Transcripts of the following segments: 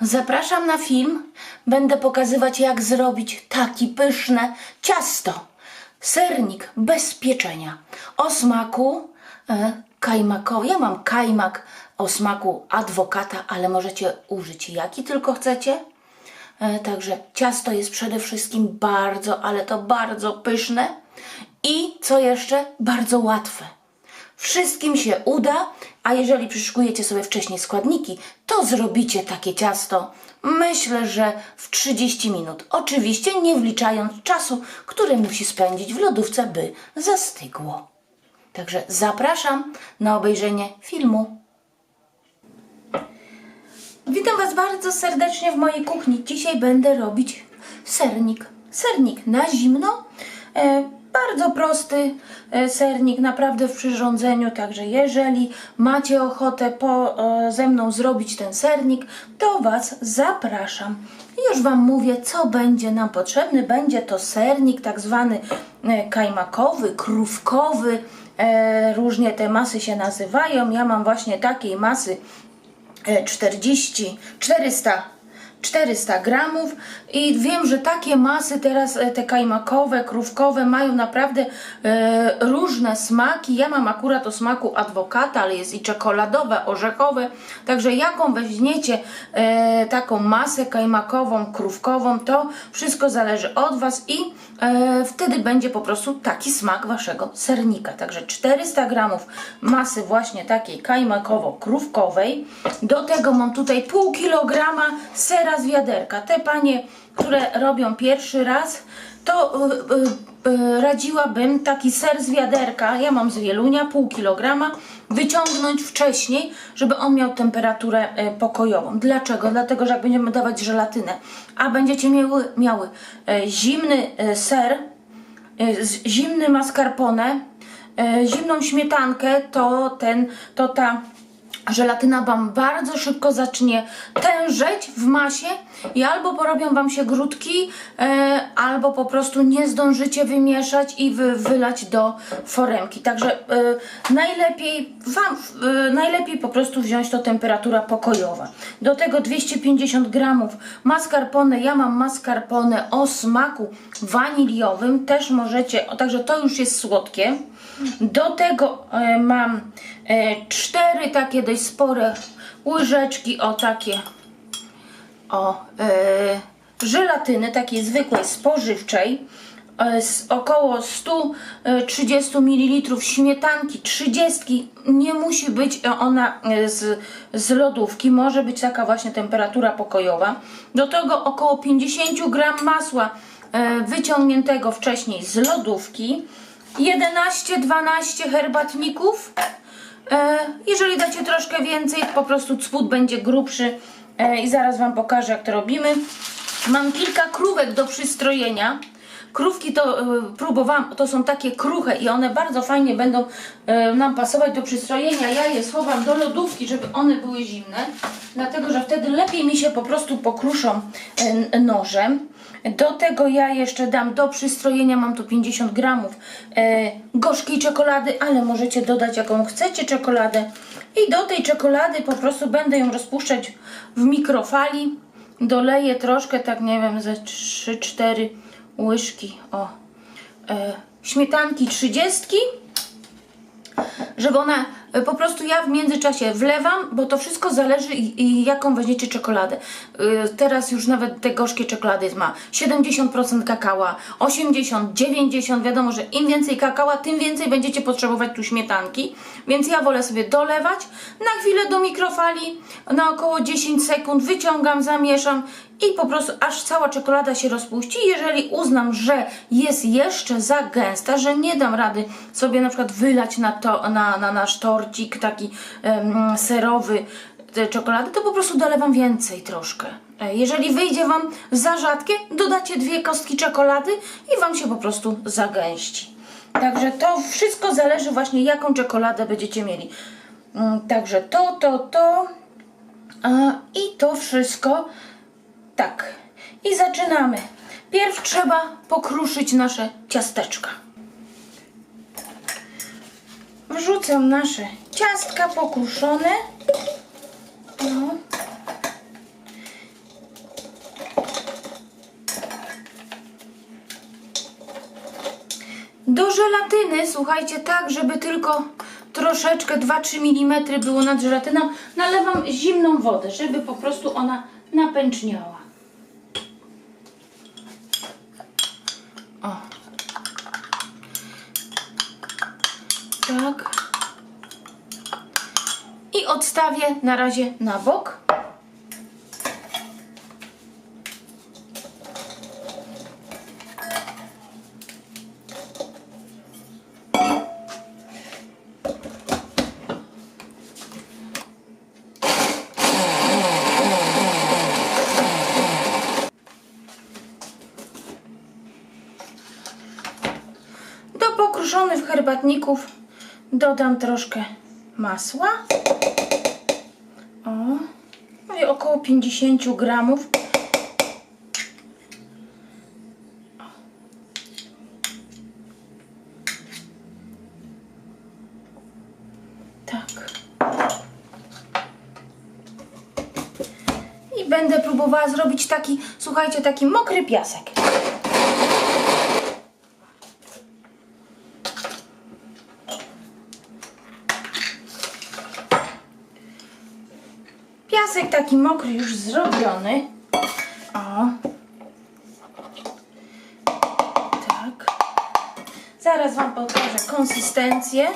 Zapraszam na film. Będę pokazywać, jak zrobić taki pyszne ciasto. Sernik bez pieczenia. O smaku e, kajmakowy. Ja mam kajmak o smaku adwokata, ale możecie użyć jaki tylko chcecie. E, Także ciasto jest przede wszystkim bardzo, ale to bardzo pyszne i co jeszcze? Bardzo łatwe. Wszystkim się uda, a jeżeli przyszykujecie sobie wcześniej składniki, to zrobicie takie ciasto. Myślę, że w 30 minut. Oczywiście nie wliczając czasu, który musi spędzić w lodówce, by zastygło. Także zapraszam na obejrzenie filmu. Witam Was bardzo serdecznie w mojej kuchni. Dzisiaj będę robić sernik. Sernik na zimno. E, bardzo prosty e, sernik, naprawdę w przyrządzeniu. Także jeżeli macie ochotę po, e, ze mną zrobić ten sernik, to Was zapraszam. Już Wam mówię, co będzie nam potrzebny. Będzie to sernik tak zwany e, kajmakowy, krówkowy. Różnie te masy się nazywają. Ja mam właśnie takiej masy e, 40, 400, 400 gramów i wiem, że takie masy teraz e, te kajmakowe, krówkowe mają naprawdę e, różne smaki. Ja mam akurat o smaku adwokata, ale jest i czekoladowe, orzechowe. Także jaką weźmiecie e, taką masę kajmakową, krówkową, to wszystko zależy od Was i e, wtedy będzie po prostu taki smak Waszego sernika. Także 400 gramów masy właśnie takiej kajmakowo-krówkowej. Do tego mam tutaj pół kilograma sera z wiaderka. Te panie, które robią pierwszy raz, to y, y, radziłabym taki ser z wiaderka, ja mam z wielunia, pół kilograma, wyciągnąć wcześniej, żeby on miał temperaturę pokojową. Dlaczego? Dlatego, że jak będziemy dawać żelatynę, a będziecie miały, miały zimny ser, zimny mascarpone, zimną śmietankę, to ten, to ta żelatyna Wam bardzo szybko zacznie tężeć w masie i albo porobią Wam się grudki, e, albo po prostu nie zdążycie wymieszać i wy, wylać do foremki. Także e, najlepiej, wam, e, najlepiej po prostu wziąć to temperatura pokojowa. Do tego 250 gramów mascarpone. Ja mam mascarpone o smaku waniliowym. Też możecie, także to już jest słodkie. Do tego e, mam e, cztery takie dość spore łyżeczki, o takie, o e, żelatyny, takiej zwykłej, spożywczej, e, z około 130 ml śmietanki, 30, nie musi być ona e, z, z lodówki, może być taka właśnie temperatura pokojowa. Do tego około 50 gram masła e, wyciągniętego wcześniej z lodówki, 11-12 herbatników. E, jeżeli dacie troszkę więcej, po prostu cput będzie grubszy e, i zaraz Wam pokażę jak to robimy. Mam kilka krówek do przystrojenia. Krówki to e, próbowałam, to są takie kruche i one bardzo fajnie będą e, nam pasować do przystrojenia. Ja je schowam do lodówki, żeby one były zimne, dlatego że wtedy lepiej mi się po prostu pokruszą e, nożem. Do tego ja jeszcze dam do przystrojenia, mam tu 50 gramów gorzkiej czekolady, ale możecie dodać jaką chcecie czekoladę. I do tej czekolady po prostu będę ją rozpuszczać w mikrofali. Doleję troszkę, tak nie wiem, ze 3-4 łyżki o. E, śmietanki 30 żeby ona po prostu ja w międzyczasie wlewam, bo to wszystko zależy i, i jaką weźmiecie czekoladę. Y, teraz już nawet te gorzkie czekolady ma 70% kakała, 80, 90, wiadomo, że im więcej kakała, tym więcej będziecie potrzebować tu śmietanki, więc ja wolę sobie dolewać na chwilę do mikrofali, na około 10 sekund wyciągam, zamieszam i po prostu aż cała czekolada się rozpuści. Jeżeli uznam, że jest jeszcze za gęsta, że nie dam rady sobie na przykład wylać na, to, na, na nasz torcik taki em, serowy czekolady, to po prostu dolewam więcej troszkę. E, Jeżeli wyjdzie Wam za rzadkie, dodacie dwie kostki czekolady i Wam się po prostu zagęści. Także to wszystko zależy właśnie jaką czekoladę będziecie mieli. Mm, Także to, to, to i to wszystko tak. I zaczynamy. Pierw trzeba pokruszyć nasze ciasteczka wrzucę nasze ciastka pokruszone. No. Do żelatyny, słuchajcie, tak, żeby tylko troszeczkę, 2-3 mm było nad żelatyną, nalewam zimną wodę, żeby po prostu ona napęczniała. I odstawię na razie na bok. Do pokruszonych herbatników dodam troszkę masła. O, mówię około 50 gramów. Tak. I będę próbowała zrobić taki, słuchajcie, taki mokry piasek. Piasek taki mokry już zrobiony. O. Tak. Zaraz Wam pokażę konsystencję.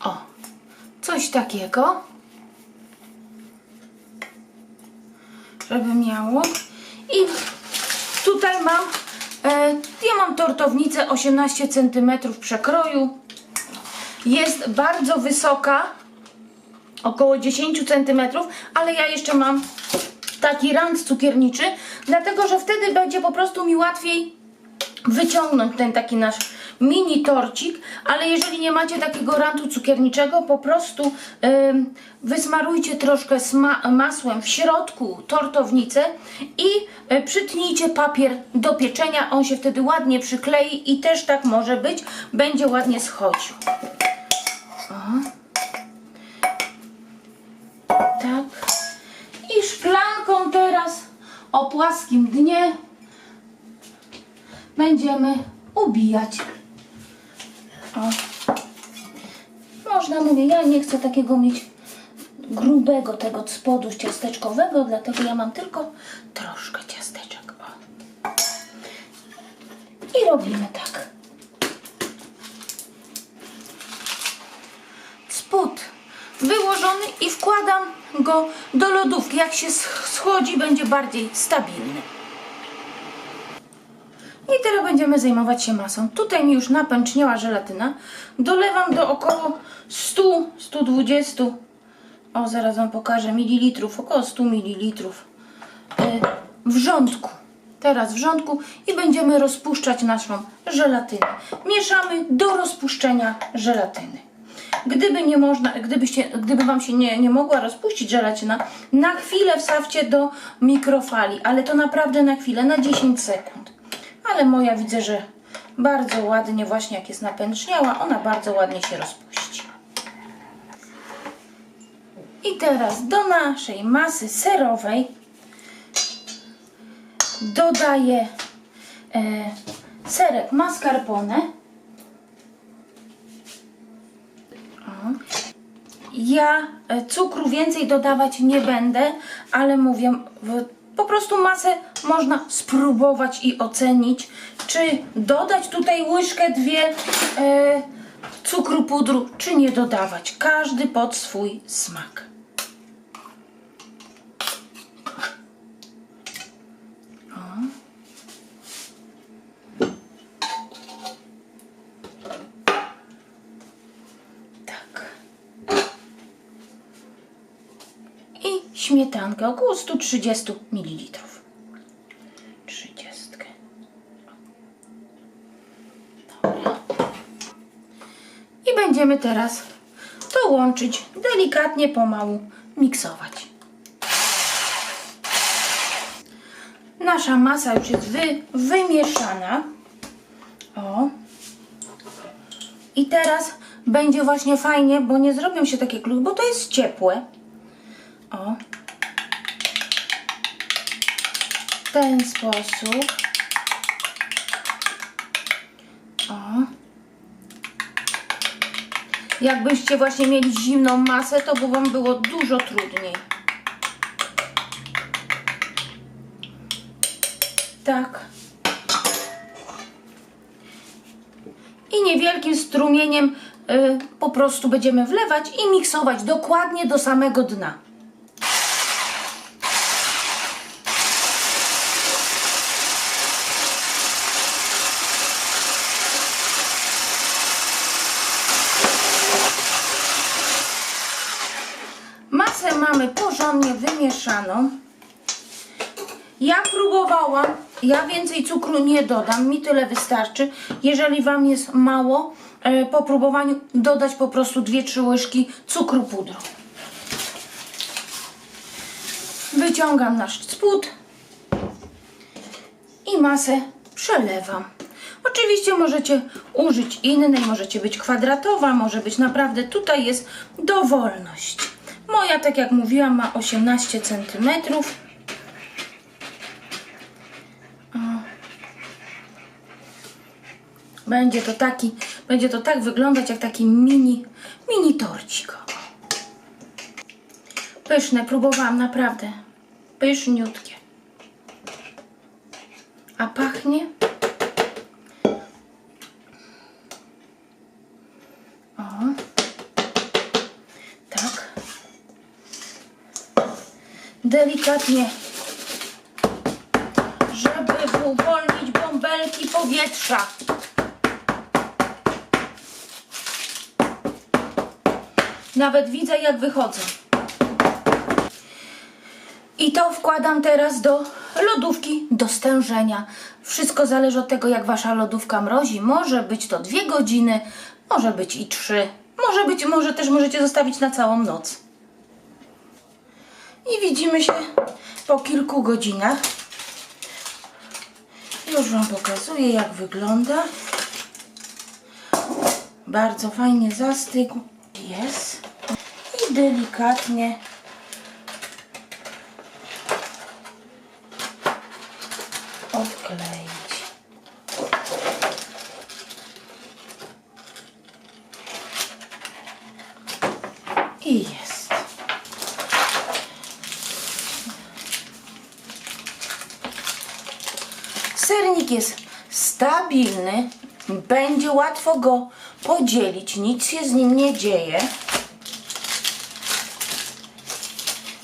O. Coś takiego. żeby miało. I tutaj mam, e, ja mam tortownicę 18 cm przekroju. Jest bardzo wysoka, około 10 cm, ale ja jeszcze mam taki rand cukierniczy, dlatego że wtedy będzie po prostu mi łatwiej wyciągnąć ten taki nasz mini torcik, ale jeżeli nie macie takiego rantu cukierniczego, po prostu wysmarujcie troszkę masłem w środku tortownicę i y, przytnijcie papier do pieczenia, on się wtedy ładnie przyklei i też tak może być, będzie ładnie schodził. O. Tak. I szklanką teraz o płaskim dnie będziemy ubijać. O. Można, mówię, ja nie chcę takiego mieć grubego tego spodu ciasteczkowego, dlatego ja mam tylko troszkę ciasteczek. O. I robimy tak. Spód wyłożony i wkładam go do lodówki. Jak się sch- schodzi, będzie bardziej stabilny. Teraz będziemy zajmować się masą. Tutaj mi już napęczniała żelatyna. Dolewam do około 100-120 o zaraz Wam pokażę mililitrów, około 100 mililitrów y, wrzątku. Teraz wrzątku i będziemy rozpuszczać naszą żelatynę. Mieszamy do rozpuszczenia żelatyny. Gdyby nie można, gdybyście, gdyby Wam się nie, nie mogła rozpuścić żelatyna, na chwilę wstawcie do mikrofali, ale to naprawdę na chwilę, na 10 sekund. Ale moja widzę, że bardzo ładnie, właśnie jak jest napęczniała, ona bardzo ładnie się rozpuści. I teraz do naszej masy serowej dodaję e, serek mascarpone. Ja e, cukru więcej dodawać nie będę, ale mówię, w, po prostu masę można spróbować i ocenić, czy dodać tutaj łyżkę, dwie e, cukru pudru, czy nie dodawać. Każdy pod swój smak. Tak. I śmietankę około 130 ml. 30. Dobra. I będziemy teraz to łączyć, delikatnie, pomału miksować. Nasza masa już jest wy, wymieszana. O. I teraz będzie właśnie fajnie, bo nie zrobią się takie kluchy, bo to jest ciepłe. O. ten sposób. O. Jakbyście właśnie mieli zimną masę, to by Wam było dużo trudniej. Tak. I niewielkim strumieniem y, po prostu będziemy wlewać i miksować dokładnie do samego dna. Masę mamy wymieszaną. Ja próbowałam, ja więcej cukru nie dodam, mi tyle wystarczy. Jeżeli Wam jest mało, e, po próbowaniu dodać po prostu 2-3 łyżki cukru pudru. Wyciągam nasz spód i masę przelewam. Oczywiście możecie użyć innej, możecie być kwadratowa, może być naprawdę, tutaj jest dowolność. Moja, tak jak mówiłam, ma 18 centymetrów. Będzie to taki, będzie to tak wyglądać jak taki mini, mini torcik. Pyszne, próbowałam naprawdę. Pyszniutkie. A pachnie? O. Tak. Delikatnie żeby uwolnić bąbelki powietrza. Nawet widzę, jak wychodzą. I to wkładam teraz do lodówki do stężenia. Wszystko zależy od tego, jak wasza lodówka mrozi. Może być to dwie godziny, może być i trzy. Może być, może też możecie zostawić na całą noc. I widzimy się po kilku godzinach. Już Wam pokazuję, jak wygląda. Bardzo fajnie zastygł. Jest. I delikatnie odkleić. I jest. Sernik jest stabilny, będzie łatwo go podzielić, nic się z nim nie dzieje.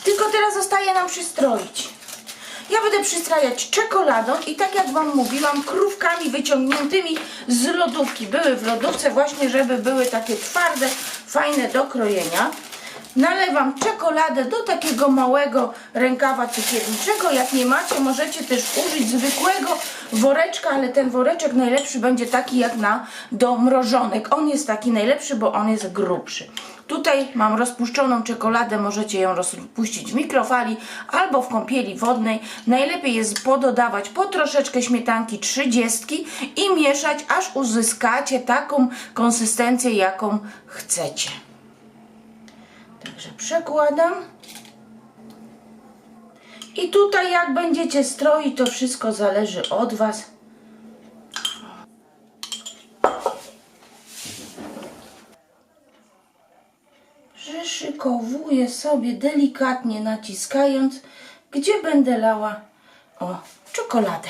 Tylko teraz zostaje nam przystroić. Ja będę przystrajać czekoladą i tak jak Wam mówiłam, krówkami wyciągniętymi z lodówki. Były w lodówce właśnie, żeby były takie twarde, fajne do krojenia. Nalewam czekoladę do takiego małego rękawa cukierniczego. Jak nie macie, możecie też użyć zwykłego woreczka, ale ten woreczek najlepszy będzie taki jak na do mrożonek. On jest taki najlepszy, bo on jest grubszy. Tutaj mam rozpuszczoną czekoladę, możecie ją rozpuścić w mikrofali albo w kąpieli wodnej. Najlepiej jest pododawać po troszeczkę śmietanki 30 i mieszać, aż uzyskacie taką konsystencję, jaką chcecie. Także przekładam. I tutaj jak będziecie stroić, to wszystko zależy od Was. Przyszykowuję sobie delikatnie naciskając, gdzie będę lała o czekoladę.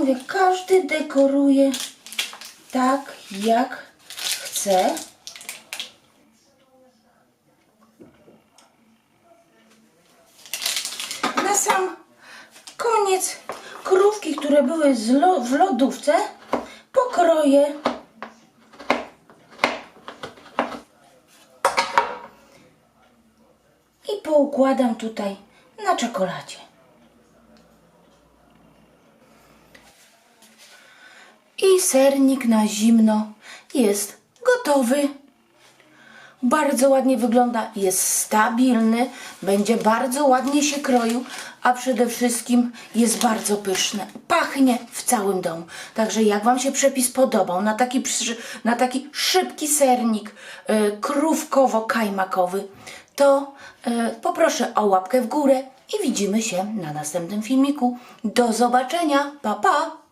Mówię, każdy dekoruje tak, jak chce. Na sam koniec krówki, które były w lodówce, pokroję i poukładam tutaj na czekoladzie. I sernik na zimno jest gotowy. Bardzo ładnie wygląda, jest stabilny, będzie bardzo ładnie się kroił, a przede wszystkim jest bardzo pyszny. Pachnie w całym domu. Także jak Wam się przepis podobał na taki, na taki szybki sernik y, krówkowo-kajmakowy, to y, poproszę o łapkę w górę i widzimy się na następnym filmiku. Do zobaczenia, pa pa!